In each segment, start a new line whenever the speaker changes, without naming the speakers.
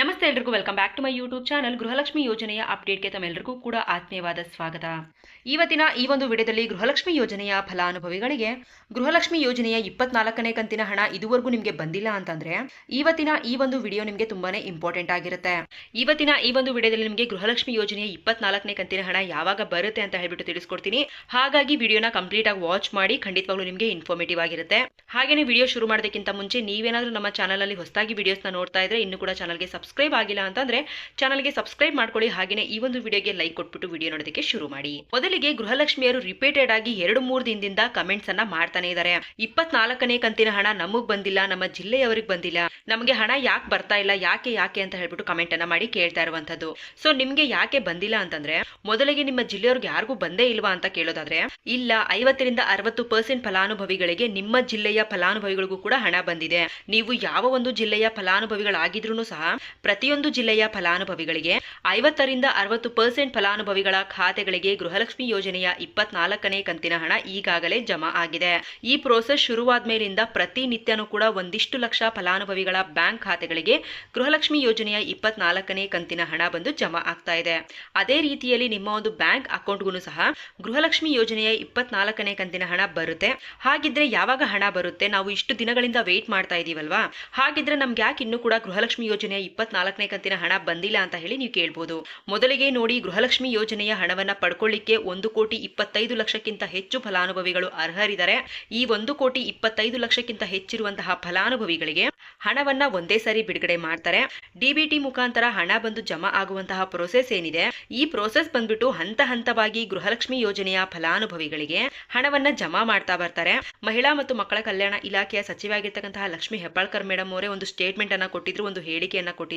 ನಮಸ್ತೆ ಎಲ್ರಿಗೂ, welcome back to my YouTube channel Gruhalakshmi ಯೋಜನೆಯ ಅಪ್ಡೇಟ್ಗೆ ತಮ್ಮೆಲ್ಲರಿಗೂ ಕೂಡ ಆತ್ಮೀಯವಾದ ಸ್ವಾಗತ. ಇವತ್ತಿನ ಈ ಒಂದು ವಿಡಿಯೋದಲ್ಲಿ ಗೃಹಲಕ್ಷ್ಮಿ ಯೋಜನೆಯ ಫಲಾನುಭವಿಗಳಿಗೆ ಗೃಹಲಕ್ಷ್ಮಿ ಯೋಜನೆಯ ಇಪ್ಪತ್ನಾಲ್ಕನೇ ಕಂತಿನ ಹಣ ಇದುವರೆಗೂ ನಿಮಗೆ ಬಂದಿಲ್ಲ ಅಂತಂದ್ರೆ ಇವತ್ತಿನ ಈ ಒಂದು ವಿಡಿಯೋ ನಿಮಗೆ ತುಂಬಾನೇ ಇಂಪಾರ್ಟೆಂಟ್ ಆಗಿರುತ್ತೆ. ಇವತ್ತಿನ ಈ ಒಂದು ವಿಡಿಯೋದಲ್ಲಿ ನಿಮಗೆ ಗೃಹಲಕ್ಷ್ಮಿ ಯೋಜನೆಯ ಇಪ್ಪತ್ನಾಲ್ಕನೇ ಕಂತಿನ ಹಣ ಯಾವಾಗ ಬರುತ್ತೆ ಅಂತ ಹೇಳ್ಬಿಟ್ಟು ತಿಳಿಸ್ಕೊಡ್ತೀನಿ. ಹಾಗಾಗಿ ವಿಡಿಯೋನ ಕಂಪ್ಲೀಟ್ ಆಗಿ ವಾಚ್ ಮಾಡಿ ಖಂಡಿತವಾಗ್ಲೂ ನಿಮಗೆ ಇನ್ಫಾರ್ಮೇಟಿವ್ ಆಗಿರುತ್ತೆ. ಹಾಗೇನೆ ವಿಡಿಯೋ ಶುರು ಮಾಡೋದಕ್ಕಿಂತ ಮುಂಚೆ ನೀವೇನಾದ್ರೂ ನಮ್ಮ ಚಾನಲ್ ಅಲ್ಲಿ ಹೊಸದಾಗಿ ವಿಡಿಯೋಸ್ನ ನೋಡ್ತಾ ಇದ್ರೆ ಇನ್ನು ಕೂಡ ಚಾನಲ್ಗೆ ಸಬ್ಸ್ಕ್ರೈಬ್ ಆಗಿಲ್ಲ ಅಂತಂದ್ರೆ ಚಾನಲ್ಗೆ ಸಬ್ಸ್ಕ್ರೈಬ್ ಮಾಡ್ಕೊಳ್ಳಿ. ಹಾಗೇನೆ ಈ ಒಂದು ವಿಡಿಯೋಗೆ ಲೈಕ್ ಕೊಟ್ಬಿಟ್ಟು ವಿಡಿಯೋ ನೋಡೋದಕ್ಕೆ ಶುರು ಮಾಡಿ. ಮೊದಲಿಗೆ ಗೃಹಲಕ್ಷ್ಮಿಯರು ರಿಪೀಟೆಡ್ ಆಗಿ ಎರಡು ಮೂರು ದಿನದಿಂದ ಕಮೆಂಟ್ಸ್ ಅನ್ನ ಮಾಡ್ತಾನೆ ಇದ್ದಾರೆ ಇಪ್ಪತ್ನಾಲ್ಕನೇ ಕಂತಿನ ಹಣ ನಮಗ್ ಬಂದಿಲ್ಲ, ನಮ್ಮ ಜಿಲ್ಲೆಯವರಿಗೆ ಬಂದಿಲ್ಲ. ನಮಗೆ ಹಣ ಯಾಕೆ ಬರ್ತಾ ಇಲ್ಲ, ಯಾಕೆ ಯಾಕೆ ಅಂತ ಹೇಳ್ಬಿಟ್ಟು ಕಮೆಂಟ್ ಅನ್ನ ಮಾಡಿ ಕೇಳ್ತಾ ಇರುವಂತದ್ದು ಸೊ ನಿಮ್ಗೆ ಯಾಕೆ ಬಂದಿಲ್ಲ ಅಂತಂದ್ರೆ ಮೊದಲಿಗೆ ನಿಮ್ಮ ಜಿಲ್ಲೆಯವ್ರಿಗೆ ಯಾರಿಗೂ ಬಂದೇ ಇಲ್ವಾ ಅಂತ ಕೇಳೋದಾದ್ರೆ, ಇಲ್ಲ, ಐವತ್ತರಿಂದ ಅರವತ್ತು ಪರ್ಸೆಂಟ್ ಫಲಾನುಭವಿಗಳಿಗೆ ನಿಮ್ಮ ಜಿಲ್ಲೆಯ ಫಲಾನುಭವಿಗಳಿಗೂ ಕೂಡ ಹಣ ಬಂದಿದೆ. ನೀವು ಯಾವ ಒಂದು ಜಿಲ್ಲೆಯ ಫಲಾನುಭವಿಗಳಾಗಿದ್ರು ಸಹ ಪ್ರತಿಯೊಂದು ಜಿಲ್ಲೆಯ ಫಲಾನುಭವಿಗಳಿಗೆ ಐವತ್ತರಿಂದ ಅರವತ್ತು ಪರ್ಸೆಂಟ್ ಫಲಾನುಭವಿಗಳ ಖಾತೆಗಳಿಗೆ ಗೃಹಲಕ್ಷ್ಮಿ ಯೋಜನೆಯ ಇಪ್ಪತ್ನಾಲ್ಕನೇ ಕಂತಿನ ಹಣ ಈಗಾಗಲೇ ಜಮಾ ಆಗಿದೆ. ಈ ಪ್ರೋಸೆಸ್ ಶುರುವಾದ ಮೇಲಿಂದ ಪ್ರತಿನಿತ್ಯನೂ ಕೂಡ ಒಂದಿಷ್ಟು ಲಕ್ಷ ಫಲಾನುಭವಿಗಳ ಬ್ಯಾಂಕ್ ಖಾತೆಗಳಿಗೆ ಗೃಹಲಕ್ಷ್ಮಿ ಯೋಜನೆಯ ಇಪ್ಪತ್ನಾಲ್ಕನೇ ಕಂತಿನ ಹಣ ಬಂದು ಜಮಾ ಆಗ್ತಾ ಇದೆ. ಅದೇ ರೀತಿಯಲ್ಲಿ ನಿಮ್ಮ ಒಂದು ಬ್ಯಾಂಕ್ ಅಕೌಂಟ್ಗೂ ಸಹ ಗೃಹಲಕ್ಷ್ಮಿ ಯೋಜನೆಯ ಇಪ್ಪತ್ನಾಲ್ಕನೇ ಕಂತಿನ ಹಣ ಬರುತ್ತೆ. ಹಾಗಿದ್ರೆ ಯಾವಾಗ ಹಣ ಬರುತ್ತೆ? ನಾವು ಇಷ್ಟು ದಿನಗಳಿಂದ ವೇಟ್ ಮಾಡ್ತಾ ಇದೀವಲ್ವಾ? ಹಾಗಿದ್ರೆ ನಮ್ಗೆ ಯಾಕೆ ಇನ್ನೂ ಕೂಡ ಗೃಹಲಕ್ಷ್ಮಿ ಯೋಜನೆಯ ಇಪ್ಪತ್ನಾಲ್ಕನೇ ಕಂತಿನ ಹಣ ಬಂದಿಲ್ಲ ಅಂತ ಹೇಳಿ ನೀವು ಕೇಳ್ಬೋದು. ಮೊದಲಿಗೆ ನೋಡಿ ಗೃಹಲಕ್ಷ್ಮಿ ಯೋಜನೆಯ ಹಣವನ್ನ ಪಡ್ಕೊಳ್ಳಿಕ್ಕೆ ಒಂದು ಕೋಟಿ ಇಪ್ಪತ್ತೈದು ಲಕ್ಷಕ್ಕಿಂತ ಹೆಚ್ಚು ಫಲಾನುಭವಿಗಳು ಅರ್ಹರಿದ್ದಾರೆ. ಈ ಒಂದು ಕೋಟಿ ಇಪ್ಪತ್ತೈದು ಲಕ್ಷಕ್ಕಿಂತ ಹೆಚ್ಚಿರುವಂತಹ ಫಲಾನುಭವಿಗಳಿಗೆ ಹಣವನ್ನ ಒಂದೇ ಸಾರಿ ಬಿಡುಗಡೆ ಮಾಡ್ತಾರೆ. ಡಿಬಿಟಿ ಮುಖಾಂತರ ಹಣ ಬಂದು ಜಮಾ ಆಗುವಂತಹ ಪ್ರೋಸೆಸ್ ಏನಿದೆ? ಈ ಪ್ರೋಸೆಸ್ ಬಂದ್ಬಿಟ್ಟು ಹಂತ ಹಂತವಾಗಿ ಗೃಹಲಕ್ಷ್ಮಿ ಯೋಜನೆಯ ಫಲಾನುಭವಿಗಳಿಗೆ ಹಣವನ್ನ ಜಮಾ ಮಾಡ್ತಾ ಬರ್ತಾರೆ. ಮಹಿಳಾ ಮತ್ತು ಮಕ್ಕಳ ಕಲ್ಯಾಣ ಇಲಾಖೆಯ ಸಚಿವರಾಗಿರ್ತಕ್ಕಂತಹ ಲಕ್ಷ್ಮಿ ಹೆಬ್ಬಾಳ್ಕರ್ ಮೇಡಮ್ ಅವರೇ ಒಂದು ಸ್ಟೇಟ್ಮೆಂಟ್ ಅನ್ನ ಕೊಟ್ಟಿದ್ರು, ಒಂದು ಹೇಳಿಕೆಯನ್ನ ಕೊಟ್ಟಿದ್ರು.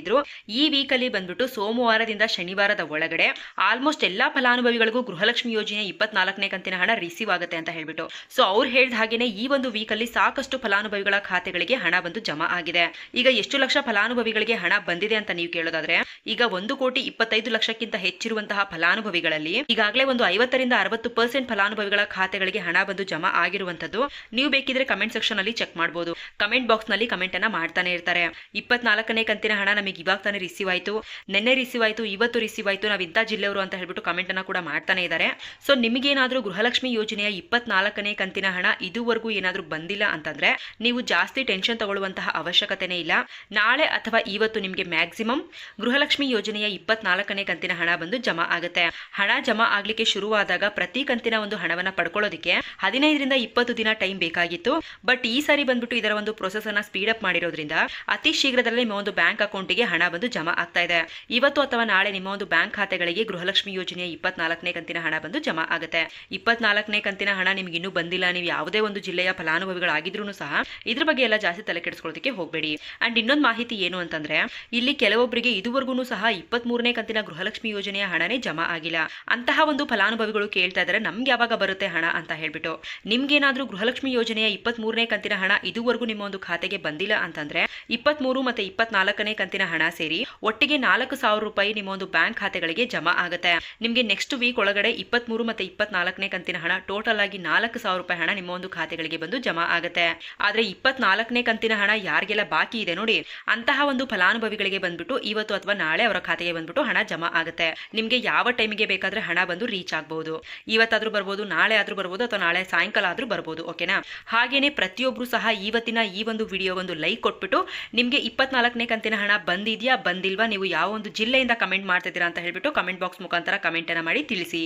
ಈ ವೀಕ್ ಅಲ್ಲಿ ಬಂದ್ಬಿಟ್ಟು ಸೋಮವಾರದಿಂದ ಶನಿವಾರದ ಒಳಗಡೆ ಆಲ್ಮೋಸ್ಟ್ ಎಲ್ಲಾ ಫಲಾನುಭವಿಗಳಿಗೂ ಗೃಹಲಕ್ಷ್ಮಿ ಯೋಜನೆ ಇಪ್ಪತ್ನಾಲ್ಕನೇ ಕಂತಿನ ಹಣ ರಿಸೀವ್ ಆಗುತ್ತೆ ಅಂತ ಹೇಳ್ಬಿಟ್ಟು. ಸೊ ಅವ್ರು ಹೇಳಿದ ಹಾಗೇನೆ ಈ ಒಂದು ವೀಕ್ ಅಲ್ಲಿ ಸಾಕಷ್ಟು ಫಲಾನುಭವಿಗಳ ಖಾತೆಗಳಿಗೆ ಹಣ ಬಂದು ಜಮಾ ಆಗಿದೆ. ಈಗ ಎಷ್ಟು ಲಕ್ಷ ಫಲಾನುಭವಿಗಳಿಗೆ ಹಣ ಬಂದಿದೆ ಅಂತ ನೀವು ಕೇಳೋದಾದ್ರೆ, ಈಗ ಒಂದು ಕೋಟಿ ಇಪ್ಪತ್ತೈದು ಲಕ್ಷಕ್ಕಿಂತ ಹೆಚ್ಚಿರುವಂತಹ ಫಲಾನುಭವಿಗಳಲ್ಲಿ ಈಗಾಗಲೇ ಒಂದು ಐವತ್ತರಿಂದ ಅರವತ್ತು ಪರ್ಸೆಂಟ್ ಫಲಾನುಭವಿಗಳ ಖಾತೆಗಳಿಗೆ ಹಣ ಬಂದು ಜಮಾ ಆಗಿರುವಂತದ್ದು ನೀವು ಬೇಕಿದ್ರೆ ಕಮೆಂಟ್ ಸೆಕ್ಷನ್ ಅಲ್ಲಿ ಚೆಕ್ ಮಾಡಬಹುದು ಕಮೆಂಟ್ ಬಾಕ್ಸ್ನಲ್ಲಿ ಕಮೆಂಟ್ ಅನ್ನ ಮಾಡ್ತಾನೆ ಇರ್ತಾರೆ. ಇಪ್ಪತ್ನಾಲ್ಕನೇ ಕಂತಿನ ಹಣ ನಮಗೆ ಇವಾಗ ತಾನೇ ರಿಸೀವ್ ಆಯ್ತು. ನಿನ್ನೆ ರಿಸೀವ್ ಆಯ್ತು, ಇವತ್ತು ರಿಸೀವ್ ಆಯ್ತು, ನಾವು ಇಂಥ ಜಿಲ್ಲೆಯವರು ಅಂತ ಹೇಳ್ಬಿಟ್ಟು ಕಮೆಂಟ್ ಅನ್ನ ಕೂಡ ಮಾಡ್ತಾನೆ ಇದ್ದಾರೆ ಸೊ ನಿಮಗೇನಾದರೂ ಗೃಹಲಕ್ಷ್ಮಿ ಯೋಜನೆಯ ಇಪ್ಪತ್ನಾಲ್ಕನೇ ಕಂತಿನ ಹಣ ಇದುವರೆಗೂ ಏನಾದರೂ ಬಂದಿಲ್ಲ ಅಂತಂದ್ರೆ, ನೀವು ಜಾಸ್ತಿ ಟೆನ್ಷನ್ ತಗೊಳ್ಳುವಂತಹ ಅವಶ್ಯಕತೆನೇ ಇಲ್ಲ. ನಾಳೆ ಅಥವಾ ಇವತ್ತು ನಿಮಗೆ ಮ್ಯಾಕ್ಸಿಮಮ್ ಗೃಹಲಕ್ಷ್ಮಿ ಯೋಜನೆಯ ಇಪ್ಪತ್ನಾಲ್ಕನೇ ಕಂತಿನ ಹಣ ಬಂದು ಜಮಾ ಆಗುತ್ತೆ. ಹಣ ಜಮಾ ಆಗ್ಲಿಕ್ಕೆ ಶುರುವಾದಾಗ ಪ್ರತಿ ಕಂತಿನ ಒಂದು ಹಣವನ್ನ ಪಡ್ಕೊಳ್ಳೋದಕ್ಕೆ ಹದಿನೈದರಿಂದ ಇಪ್ಪತ್ತು ದಿನ ಟೈಮ್ ಬೇಕಾಗಿತ್ತು. ಬಟ್ ಈ ಸಾರಿ ಬಂದ್ಬಿಟ್ಟು ಇದರ ಒಂದು ಪ್ರೊಸೆಸ್ ಅನ್ನ ಸ್ಪೀಡ್ ಅಪ್ ಮಾಡಿರೋದ್ರಿಂದ ಅತಿ ಶೀಘ್ರದಲ್ಲೇ ನಿಮ್ಮ ಒಂದು ಬ್ಯಾಂಕ್ ಅಕೌಂಟ್ಗೆ ಹಣ ಬಂದು ಜಮಾ ಆಗ್ತಾ ಇದೆ. ಇವತ್ತು ಅಥವಾ ನಾಳೆ ನಿಮ್ಮ ಒಂದು ಬ್ಯಾಂಕ್ ಖಾತೆಗಳಿಗೆ ಗೃಹಲಕ್ಷ್ಮಿ ಯೋಜನೆಯ ಇಪ್ಪತ್ನಾಲ್ಕನೇ ಕಂತಿನ ಹಣ ಬಂದು ಜಮಾ ಆಗುತ್ತೆ. ಇಪ್ಪತ್ನಾಲ್ಕನೇ ಕಂತಿನ ಹಣ ನಿಮ್ಗೆ ಇನ್ನೂ ಬಂದಿಲ್ಲ. ನೀವು ಯಾವುದೇ ಒಂದು ಜಿಲ್ಲೆಯ ಫಲಾನುಭವಿಗಳಾಗಿದ್ರು ಸಹ ಇದ್ರ ಬಗ್ಗೆ ಎಲ್ಲ ಜಾಸ್ತಿ ತಲೆ ಕೆಡಿಸ್ಕೊಳ್ಳೋದಕ್ಕೆ ಹೋಗಬೇಡಿ. ಅಂಡ್ ಇನ್ನೊಂದು ಮಾಹಿತಿ ಏನು ಅಂತಂದ್ರೆ, ಇಲ್ಲಿ ಕೆಲವೊಬ್ಬರಿಗೆ ಇದುವರೆಗೂ ಸಹ ಇಪ್ಪತ್ತ್ ಮೂರನೇ ಕಂತಿನ ಗೃಹಲಕ್ಷ್ಮಿ ಯೋಜನೆಯ ಹಣನೇ ಜಮಾ ಆಗಿಲ್ಲ. ಅಂತಹ ಒಂದು ಫಲಾನುಭವಿಗಳು ಕೇಳ್ತಾ ಇದ್ದಾರೆ, ನಮ್ಗೆ ಯಾವಾಗ ಬರುತ್ತೆ ಹಣ ಅಂತ ಹೇಳ್ಬಿಟ್ಟು. ನಿಮ್ಗೇನಾದ್ರೂ ಗೃಹಲಕ್ಷ್ಮಿ ಯೋಜನೆಯ ಇಪ್ಪತ್ತ್ ಮೂರನೇ ಕಂತಿನ ಹಣ ಇದುವರೆಗೂ ನಿಮ್ಮ ಒಂದು ಖಾತೆಗೆ ಬಂದಿಲ್ಲ ಅಂತಂದ್ರೆ ಇಪ್ಪತ್ತ್ ಮೂರು ಮತ್ತೆ ಇಪ್ಪತ್ನಾಲ್ಕನೇ ಕಂತಿನ ಹಣ ಸೇರಿ ಒಟ್ಟಿಗೆ ನಾಲ್ಕು ಸಾವಿರ ರೂಪಾಯಿ ನಿಮ್ಮ ಒಂದು ಬ್ಯಾಂಕ್ ಖಾತೆಗಳಿಗೆ ಜಮಾ ಆಗುತ್ತೆ. ನಿಮಗೆ ನೆಕ್ಸ್ಟ್ ವೀಕ್ ಒಳಗಡೆ ಇಪ್ಪತ್ತ್ ಮೂರು ಮತ್ತೆ ಇಪ್ಪತ್ನಾಲ್ಕನೇ ಕಂತಿನ ಹಣ ಟೋಟಲ್ ಆಗಿ ನಾಲ್ಕು ಸಾವಿರ ರೂಪಾಯಿ ಹಣ ನಿಮ್ಮ ಒಂದು ಖಾತೆಗಳಿಗೆ ಬಂದು ಜಮಾ ಆಗುತ್ತೆ. ಆದ್ರೆ ಇಪ್ಪತ್ನಾಲ್ಕನೇ ಕಂತಿನ ಹಣ ಯಾರಿಗೆಲ್ಲ ಬಾಕಿ ಇದೆ ನೋಡಿ, ಅಂತಹ ಒಂದು ಫಲಾನುಭವಿಗಳಿಗೆ ಬಂದ್ಬಿಟ್ಟು ಇವತ್ತು ಅಥವಾ ನಾಳೆ ಅವರ ಖಾತೆಗೆ ಬಂದ್ಬಿಟ್ಟು ಹಣ ಜಮಾ ಆಗುತ್ತೆ. ನಿಮಗೆ ಯಾವ ಟೈಮಿಗೆ ಬೇಕಾದ್ರೆ ಹಣ ಬಂದು ರೀಚ್ ಆಗಬಹುದು ಇವತ್ತಾದ್ರೂ ಬರ್ಬೋದು, ನಾಳೆ ಆದ್ರೂ ಬರ್ಬೋದು ಅಥವಾ ನಾಳೆ ಸಾಯಂಕಾಲ ಆದ್ರೂ ಬರ್ಬೋದು ಓಕೆನಾ ಹಾಗೇನೆ ಪ್ರತಿಯೊಬ್ರು ಸಹ ಇವತ್ತಿನ ಈ ಒಂದು ವಿಡಿಯೋ ಒಂದು ಲೈಕ್ ಕೊಟ್ಬಿಟ್ಟು ನಿಮಗೆ ಇಪ್ಪತ್ನಾಲ್ಕನೇ ಕಂತಿನ ಹಣ ಬಂದಿದ್ಯಾ, ಬಂದಿಲ್ವಾ, ನೀವು ಯಾವ ಒಂದು ಜಿಲ್ಲೆಯಿಂದ ಕಮೆಂಟ್ ಮಾಡ್ತಿದ್ದೀರಾ ಅಂತ ಹೇಳ್ಬಿಟ್ಟು ಕಮೆಂಟ್ ಬಾಕ್ಸ್ ಮುಖಾಂತರ ಕಮೆಂಟ್ ಅನ್ನ ಮಾಡಿ ತಿಳಿಸಿ.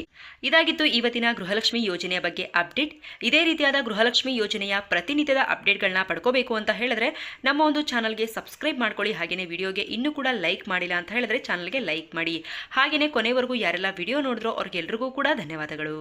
ಇದಾಗಿತ್ತು ಇವತ್ತಿನ ಗೃಹಲಕ್ಷ್ಮಿ ಯೋಜನೆಯ ಬಗ್ಗೆ ಅಪ್ಡೇಟ್ ಇದೇ ರೀತಿಯಾದ ಗೃಹಲಕ್ಷ್ಮಿ ಯೋಜನೆಯ ಪ್ರತಿನಿತ್ಯದ ಅಪ್ಡೇಟ್ಗಳನ್ನ ಪಡ್ಕೋಬೇಕು ಅಂತ ಹೇಳಿದ್ರೆ ನಮ್ಮ ಒಂದು ಚಾನಲ್ಗೆ ಸಬ್ಸ್ಕ್ರೈಬ್ ಮಾಡ್ಕೊಳ್ಳಿ ಹಾಗೆಯೇ ವಿಡಿಯೋಗೆ ಇನ್ನೂ ಕೂಡ ಲೈಕ್ ಮಾಡಿಲ್ಲ ಅಂತ ಹೇಳಿದ್ರೆ ಚಾನಲ್ಗೆ ಲೈಕ್ ಮಾಡಿ. ಹಾಗೆಯೇ ಕೊನೆವರೆಗೂ ಯಾರೆಲ್ಲ ವಿಡಿಯೋ ನೋಡಿದ್ರೋ ಅವ್ರಿಗೆಲ್ರಿಗೂ ಕೂಡ ಧನ್ಯವಾದಗಳು.